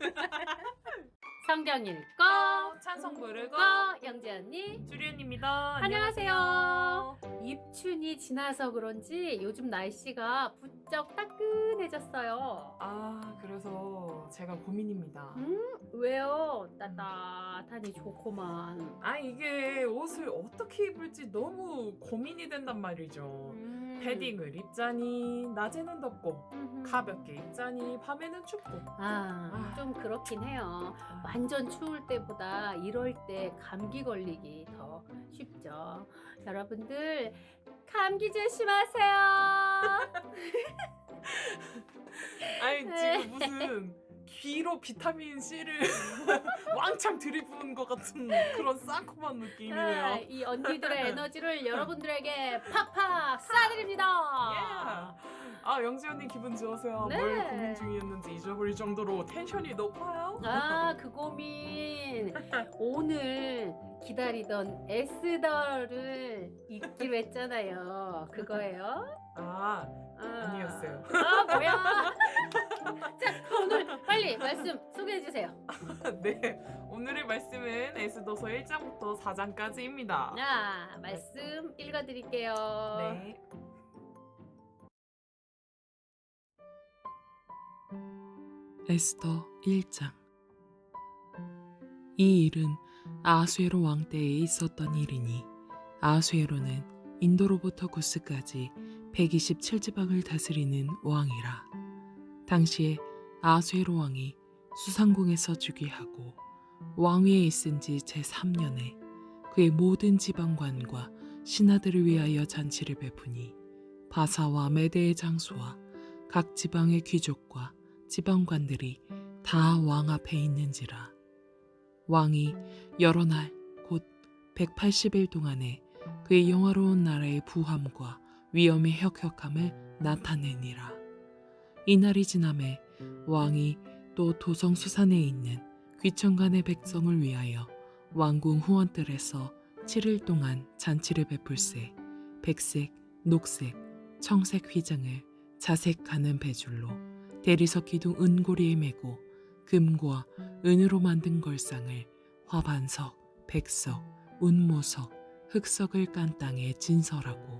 성경 읽고 찬송 부르고 고 영재 언니 주리언입니다. 안녕하세요. 입춘이 지나서 그런지 요즘 날씨가 부쩍 따끈해졌어요. 아 그래서 제가 고민입니다. 음 왜요? 따뜻하니 좋구만. 아 이게 옷을 어떻게 입을지 너무 고민이 된단 말이죠. 음. 패딩을 입자니 낮에는 덥고. 가볍게 입자니 밤에는 춥고. 아, 좀 그렇긴 해요. 완전 추울 때보다 이럴 때 감기 걸리기 더 쉽죠. 여러분들 감기 조심하세요. 아니 네. 지금 무슨 귀로 비타민 C를 왕창 들이부은 것 같은 그런 싸콤한 아, 느낌이네요. 이 언니들의 에너지를 여러분들에게 팍팍 쏴드립니다. 예. 아 영지 언니 기분 좋으세요? 네. 뭘 고민 중이었는지 잊어버릴 정도로 텐션이 높아요. 아, 그 고민. 오늘 기다리던 에스더를 읽기로 했잖아요. 그거예요? 아 아. 아니었어요. 아, 뭐야? 자, 오늘 빨리 말씀 소개해 주세요. 네 오늘의 말씀은 에스더서 1장부터 4장까지입니다. 자, 말씀 읽어 드릴게요. 네. 에스더 1장 이 일은 아수에로 왕 때에 있었던 일이니 아수에로는 인도로부터 구스까지 127지방을 다스리는 왕이라. 당시에 아수에로 왕이 수상궁에서 즉위하고 왕위에 있은 지 제3년에 그의 모든 지방관과 신하들을 위하여 잔치를 베푸니 바사와 메대의 장수와 각 지방의 귀족과 지방관들이 다 왕 앞에 있는지라. 왕이 여러 날 곧 180일 동안에 그의 영화로운 나라의 부함과 위엄의 혁혁함을 나타내니라. 이날이 지남에 왕이 또 도성 수산에 있는 귀천간의 백성을 위하여 왕궁 후원들에서 7일 동안 잔치를 베풀세 백색, 녹색, 청색 휘장을 자색하는 배줄로 대리석 기둥 은고리에 메고 금과 은으로 만든 걸상을 화반석, 백석, 운모석, 흑석을 깐 땅에 진설하고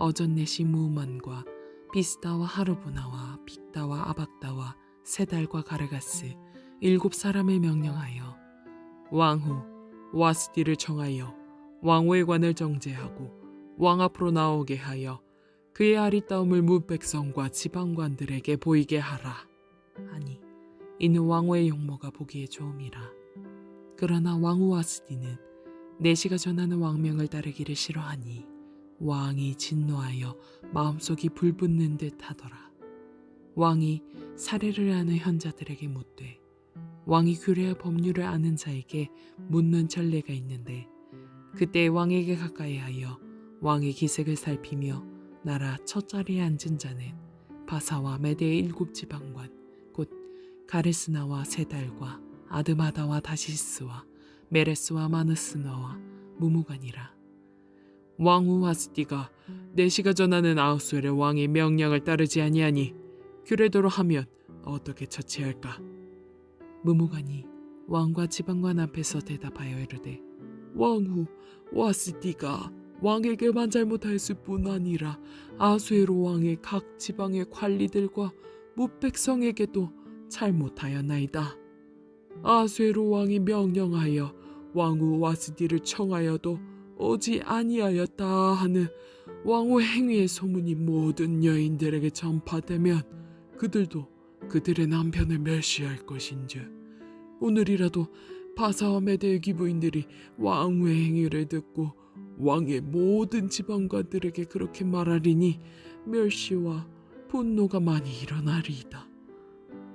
어전내시 무만과 비스다와 하르보나와 빅다와 아박다와 세달과 가르가스 일곱 사람을 명령하여 왕후 와스디를 청하여 왕후의 관을 정제하고 왕 앞으로 나오게 하여 그의 아리따움을 무백성과 지방관들에게 보이게 하라. 하니 이는 왕후의 용모가 보기에 좋음이라. 그러나 왕후 와스디는 내시가 전하는 왕명을 따르기를 싫어하니 왕이 진노하여 마음속이 불붙는 듯 하더라. 왕이 사례를 아는 현자들에게 묻되 왕이 규례와 법률을 아는 자에게 묻는 전례가 있는데 그때 왕에게 가까이 하여 왕의 기색을 살피며 나라 첫 자리에 앉은 자는 바사와 메대의 일곱 지방관 곧 가레스나와 세달과 아드마다와 다시스와 메레스와 마느스너와 무무관이라 왕후 와스디가 내시가 전하는 아우스엘의 왕의 명령을 따르지 아니하니 규례대로 하면 어떻게 처치할까 무무관이 왕과 지방관 앞에서 대답하여 이르되 왕후 와스디가 왕에게만 잘못하였을 뿐 아니라 아수에로 왕의 각 지방의 관리들과 무백성에게도 잘못하였나이다. 아수에로 왕이 명령하여 왕후 와스디를 청하여도 오지 아니하였다 하는 왕후 행위의 소문이 모든 여인들에게 전파되면 그들도 그들의 남편을 멸시할 것인즉 오늘이라도 바사와 메대의 기부인들이 왕후의 행위를 듣고 왕의 모든 지방관들에게 그렇게 말하리니 멸시와 분노가 많이 일어나리이다.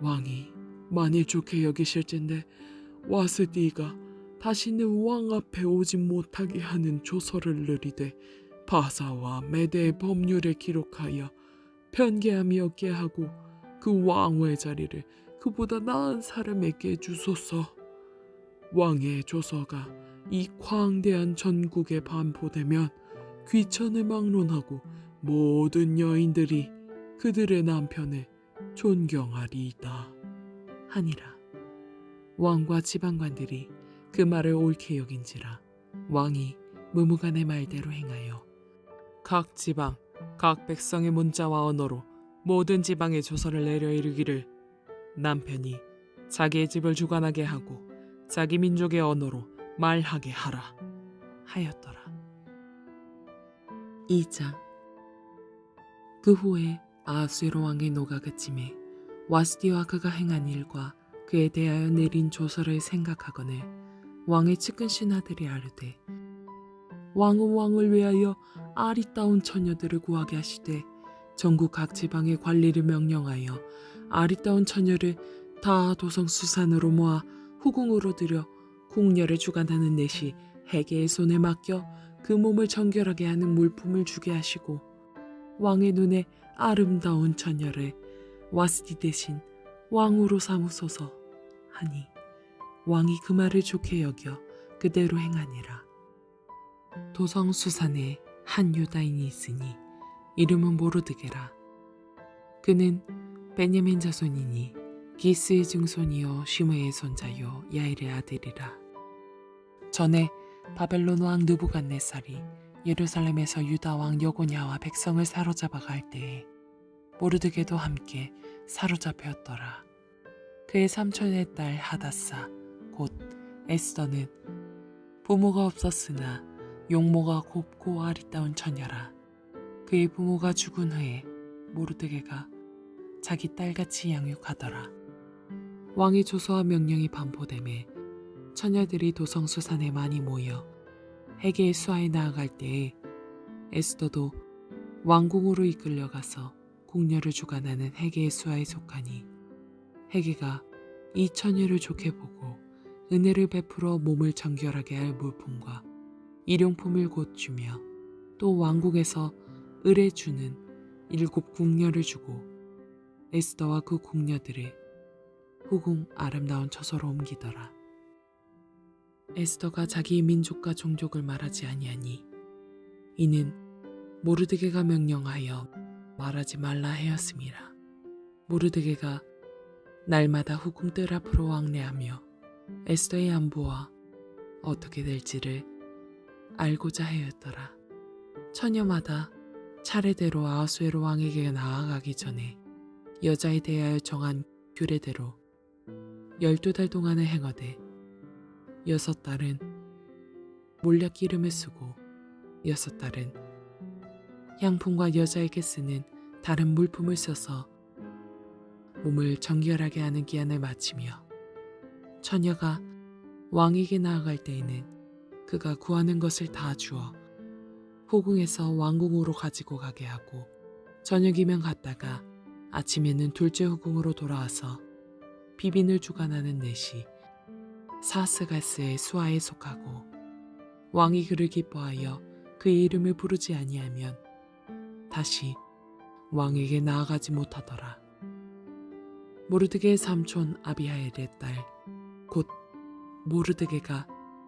왕이 만일 좋게 여기실진데 와스디가 다시는 왕 앞에 오지 못하게 하는 조서를 느리되 바사와 메대의 법률에 기록하여 편개함이 없게 하고 그 왕후의 자리를 그보다 나은 사람에게 주소서. 왕의 조서가 이 광대한 전국에 반포되면 귀천을 막론하고 모든 여인들이 그들의 남편을 존경하리이다. 하니라. 왕과 지방관들이 그 말을 옳게 여긴지라 왕이 무무간의 말대로 행하여 각 지방 각 백성의 문자와 언어로 모든 지방에 조서를 내려 이르기를 남편이 자기의 집을 주관하게 하고 자기 민족의 언어로 말하게 하라 하였더라. 2장 그 후에 아하수에로 왕의 노가 그침에 와스디와 그가 행한 일과 그에 대하여 내린 조서를 생각하거늘 왕의 측근 신하들이 아르되 왕은 왕을 위하여 아리따운 처녀들을 구하게 하시되 전국 각 지방의 관리를 명령하여 아리따운 처녀를 다 도성 수산으로 모아 후궁으로 들여 궁녀를 주관하는 내시 해계의 손에 맡겨 그 몸을 정결하게 하는 물품을 주게 하시고 왕의 눈에 아름다운 처녀를 와스디 대신 왕으로 삼으소서 하니 왕이 그 말을 좋게 여겨 그대로 행하니라. 도성 수산에 한 유다인이 있으니 이름은 모르드게라. 그는 베냐민 자손이니 기스의 증손이요 시므의 손자요 야일의 아들이라. 전에 바벨론 왕 느부갓네살이 예루살렘에서 유다 왕 여고냐와 백성을 사로잡아 갈 때에 모르드게도 함께 사로잡혔더라. 그의 삼촌의 딸 하다사 곧 에스더는 부모가 없었으나 용모가 곱고 아리따운 처녀라. 그의 부모가 죽은 후에 모르드게가 자기 딸같이 양육하더라. 왕의 조서와 명령이 반포됨에 처녀들이 도성수산에 많이 모여 해계의 수하에 나아갈 때에 에스더도 왕궁으로 이끌려가서 궁녀를 주관하는 해계의 수하에 속하니 해계가 이 처녀를 좋게 보고 은혜를 베풀어 몸을 정결하게 할 물품과 일용품을 곧 주며 또 왕궁에서 을에 주는 일곱 궁녀를 주고 에스더와 그 궁녀들을 후궁 아름다운 처소로 옮기더라. 에스더가 자기 민족과 종족을 말하지 아니하니 이는 모르드게가 명령하여 말하지 말라 하였음이라. 모르드게가 날마다 후궁 뜰 앞으로 왕래하며 에스더의 안부와 어떻게 될지를 알고자 하였더라. 처녀마다 차례대로 아하수에로 왕에게 나아가기 전에 여자에 대하여 정한 규례대로 열두 달 동안을 행하되 여섯 달은 몰약 기름을 쓰고 여섯 달은 향품과 여자에게 쓰는 다른 물품을 써서 몸을 정결하게 하는 기한을 마치며 처녀가 왕에게 나아갈 때에는 그가 구하는 것을 다 주어 호궁에서 왕궁으로 가지고 가게 하고 저녁이면 갔다가 아침에는 둘째 후궁으로 돌아와서 비빈을 주관하는 넷이 사스가스의 수하에 속하고 왕이 그를 기뻐하여 그의 이름을 부르지 아니하면 다시 왕에게 나아가지 못하더라. 모르드게의 삼촌 아비하엘의 딸, 곧 모르드게가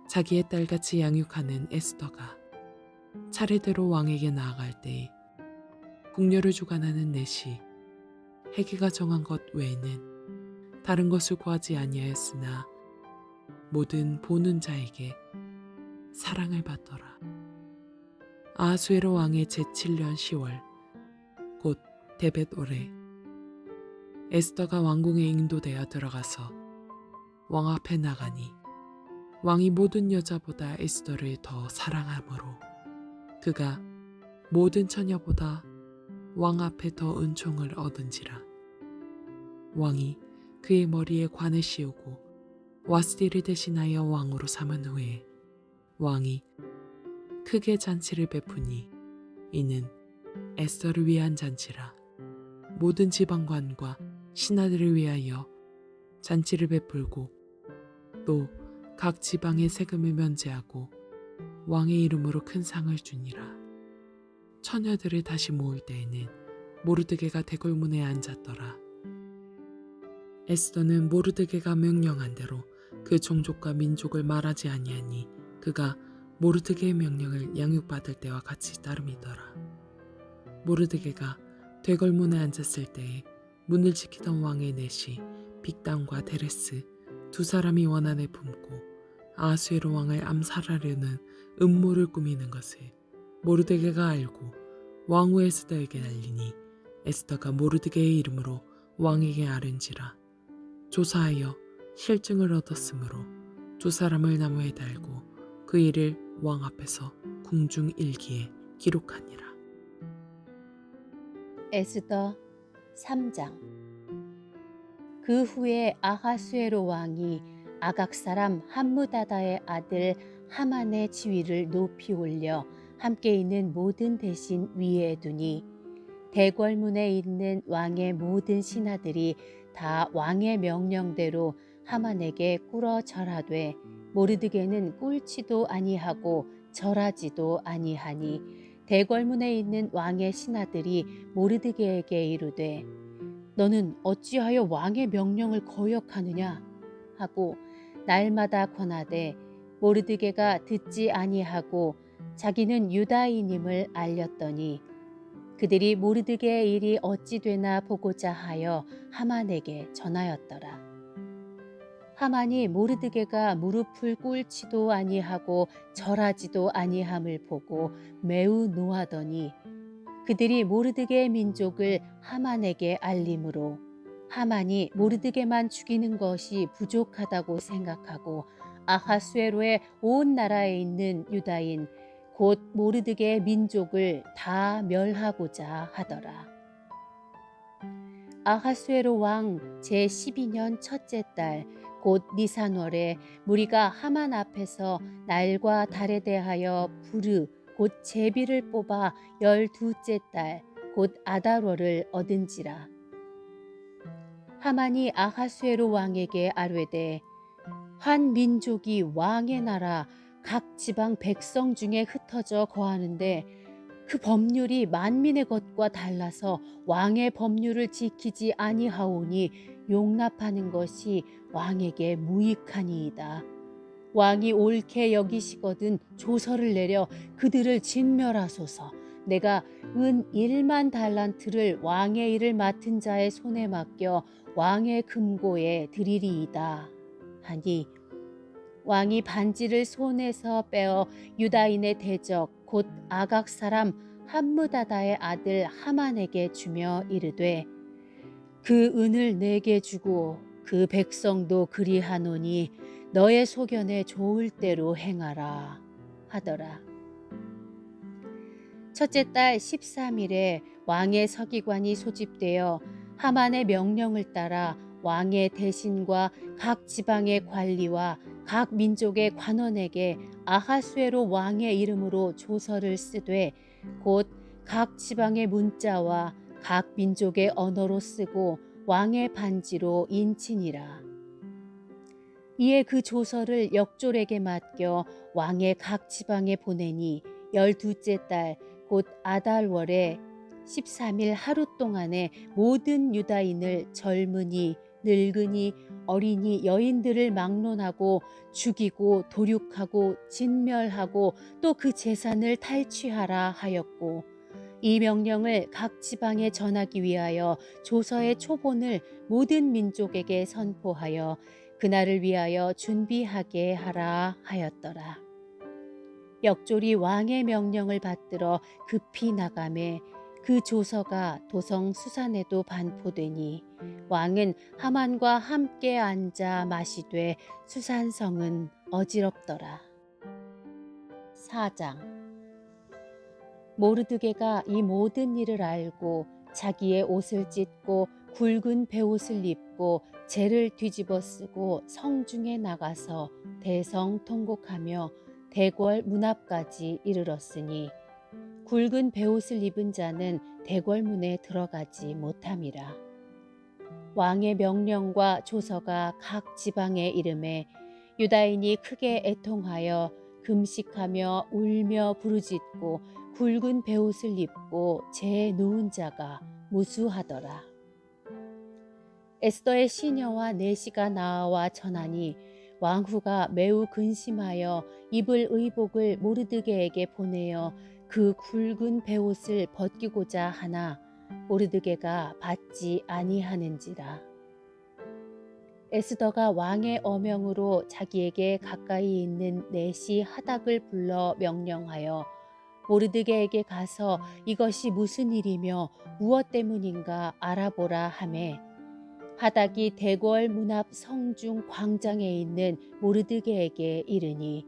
자기의 딸같이 양육하는 에스더가 차례대로 왕에게 나아갈 때에 궁녀를 주관하는 넷이 해계가 정한 것 외에는 다른 것을 구하지 아니하였으나 모든 보는 자에게 사랑을 받더라. 아하수에로 왕의 제7년 10월 곧 데벳 올해 에스더가 왕궁에 인도되어 들어가서 왕 앞에 나가니 왕이 모든 여자보다 에스더를 더 사랑하므로 그가 모든 처녀보다 왕 앞에 더 은총을 얻은지라. 왕이 그의 머리에 관을 씌우고 와스디를 대신하여 왕으로 삼은 후에 왕이 크게 잔치를 베푸니 이는 에스더를 위한 잔치라. 모든 지방관과 신하들을 위하여 잔치를 베풀고 또 각 지방의 세금을 면제하고 왕의 이름으로 큰 상을 주니라. 처녀들을 다시 모을 때에는 모르드게가 대궐문에 앉았더라. 에스더는 모르드게가 명령한 대로 그 종족과 민족을 말하지 아니하니 그가 모르드게의 명령을 양육받을 때와 같이 따름이더라. 모르드게가 되걸문에 앉았을 때에 문을 지키던 왕의 넷이 빅단과 데레스 두 사람이 원한에 품고 아수에로 왕을 암살하려는 음모를 꾸미는 것을 모르드게가 알고 왕후 에스더에게 알리니 에스더가 모르드게의 이름으로 왕에게 아른지라 조사하여 실증을 얻었으므로 두 사람을 나무에 달고 그 일을 왕 앞에서 궁중 일기에 기록하니라. 에스더 3장 그 후에 아하수에로 왕이 아각 사람 함무다다의 아들 하만의 지위를 높이 올려 함께 있는 모든 대신 위에 두니 대궐문에 있는 왕의 모든 신하들이 다 왕의 명령대로 하만에게 꿇어 절하되 모르드게는 꿇지도 아니하고 절하지도 아니하니 대궐문에 있는 왕의 신하들이 모르드게에게 이르되 너는 어찌하여 왕의 명령을 거역하느냐 하고 날마다 권하되 모르드게가 듣지 아니하고 자기는 유다인임을 알렸더니 그들이 모르드게의 일이 어찌 되나 보고자 하여 하만에게 전하였더라. 하만이 모르드게가 무릎을 꿇지도 아니하고 절하지도 아니함을 보고 매우 노하더니 그들이 모르드게의 민족을 하만에게 알림으로 하만이 모르드게만 죽이는 것이 부족하다고 생각하고 아하수에로의 온 나라에 있는 유다인 곧 모르드게의 민족을 다 멸하고자 하더라. 아하수에로 왕 제12년 첫째 달 곧 니산월에 무리가 하만 앞에서 날과 달에 대하여 부르 곧 제비를 뽑아 열두째 달 곧 아달월을 얻은지라. 하만이 아하수에로 왕에게 아뢰되 한 민족이 왕의 나라 각 지방 백성 중에 흩어져 거하는데 그 법률이 만민의 것과 달라서 왕의 법률을 지키지 아니하오니 용납하는 것이 왕에게 무익하니이다. 왕이 옳게 여기시거든 조서를 내려 그들을 진멸하소서. 내가 은 1만 달란트를 왕의 일을 맡은 자의 손에 맡겨 왕의 금고에 드리리이다. 하니 왕이 반지를 손에서 빼어 유다인의 대적 곧 아각 사람 함무다다의 아들 하만에게 주며 이르되 그 은을 내게 주고 그 백성도 그리하노니 너의 소견에 좋을 대로 행하라 하더라. 첫째 달 13일에 왕의 서기관이 소집되어 하만의 명령을 따라 왕의 대신과 각 지방의 관리와 각 민족의 관원에게 아하수에로 왕의 이름으로 조서를 쓰되 곧 각 지방의 문자와 각 민족의 언어로 쓰고 왕의 반지로 인친이라. 이에 그 조서를 역졸에게 맡겨 왕의 각 지방에 보내니 열두째 달 곧 아달월에 13일 하루 동안에 모든 유다인을 젊은이 늙은이 어린이 여인들을 막론하고 죽이고 도륙하고 진멸하고 또 그 재산을 탈취하라 하였고 이 명령을 각 지방에 전하기 위하여 조서의 초본을 모든 민족에게 선포하여 그날을 위하여 준비하게 하라 하였더라. 역졸이 왕의 명령을 받들어 급히 나가매 그 조서가 도성 수산에도 반포되니 왕은 하만과 함께 앉아 마시되 수산성은 어지럽더라. 4장 모르드게가 이 모든 일을 알고 자기의 옷을 찢고 굵은 베옷을 입고 재를 뒤집어 쓰고 성중에 나가서 대성 통곡하며 대궐 문 앞까지 이르렀으니 굵은 베옷을 입은 자는 대궐 문에 들어가지 못함이라. 왕의 명령과 조서가 각 지방에 이름에 유다인이 크게 애통하여 금식하며 울며 부르짖고 굵은 베옷을 입고 제 누운 자가 무수하더라. 에스더의 시녀와 내시가 나와 전하니 왕후가 매우 근심하여 입을 의복을 모르드게에게 보내어 그 굵은 베옷을 벗기고자 하나 모르드게가 받지 아니하는지라. 에스더가 왕의 어명으로 자기에게 가까이 있는 내시 하닥을 불러 명령하여 모르드게에게 가서 이것이 무슨 일이며 무엇 때문인가 알아보라 하매 하닥이 대궐 문 앞 성중 광장에 있는 모르드게에게 이르니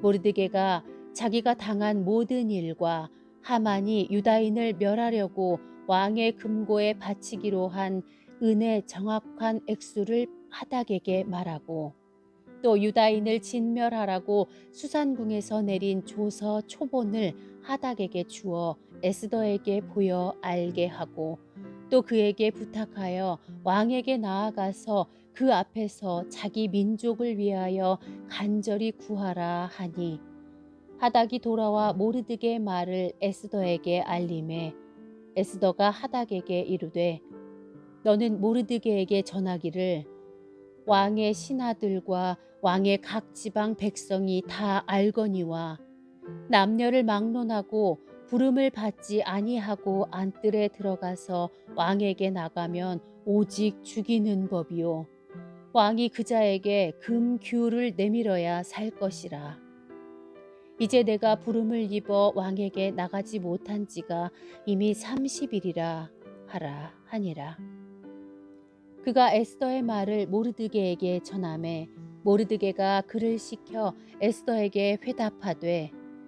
모르드게가 자기가 당한 모든 일과 하만이 유다인을 멸하려고 왕의 금고에 바치기로 한 은의 정확한 액수를 하닥에게 말하고 또 유다인을 진멸하라고 수산궁에서 내린 조서 초본을 하닥에게 주어 에스더에게 보여 알게 하고 또 그에게 부탁하여 왕에게 나아가서 그 앞에서 자기 민족을 위하여 간절히 구하라 하니. 하닥이 돌아와 모르드게의 말을 에스더에게 알림해 에스더가 하닥에게 이르되 너는 모르드게에게 전하기를 왕의 신하들과 왕의 각 지방 백성이 다 알거니와 남녀를 막론하고 부름을 받지 아니하고 안뜰에 들어가서 왕에게 나가면 오직 죽이는 법이요. 왕이 그 자에게 금 규를 내밀어야 살 것이라. 이제 내가 부름을 입어 왕에게 나가지 못한 지가 이미 30일이라 하라 하니라. 그가 에스더의 말을 모르드게에게 전함에 모르드게가 그를 시켜 에스더에게 회답하되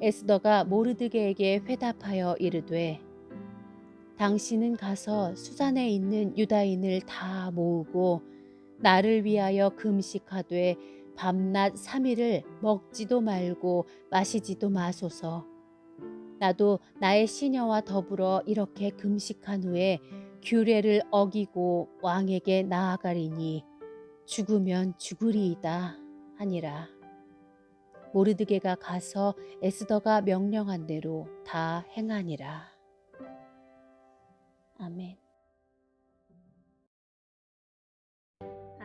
에스더가 모르드게에게 회답하여 이르되 당신은 가서 수산에 있는 유다인을 다 모으고 나를 위하여 금식하되 밤낮 삼일을 먹지도 말고 마시지도 마소서. 나도 나의 시녀와 더불어 이렇게 금식한 후에 규례를 어기고 왕에게 나아가리니 죽으면 죽으리이다 하니라 모르드게가 가서 에스더가 명령한 대로 다 행하니라. 아멘.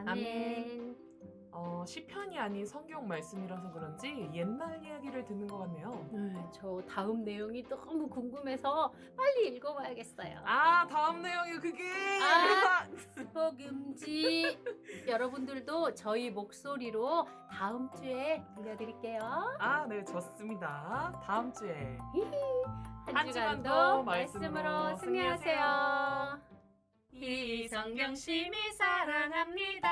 아멘. 어, 시편이 아닌 성경 말씀이라서 그런지 옛날 이야기를 듣는 것 같네요. 네, 저 다음 내용이 너무 궁금해서 빨리 읽어봐야겠어요. 아 다음 내용이 그게 아. 복음지 여러분들도 저희 목소리로 다음 주에 들려드릴게요. 아, 네, 좋습니다. 다음 주에 한한 주간도 말씀으로 승리하세요. 이성경 심이 사랑합니다.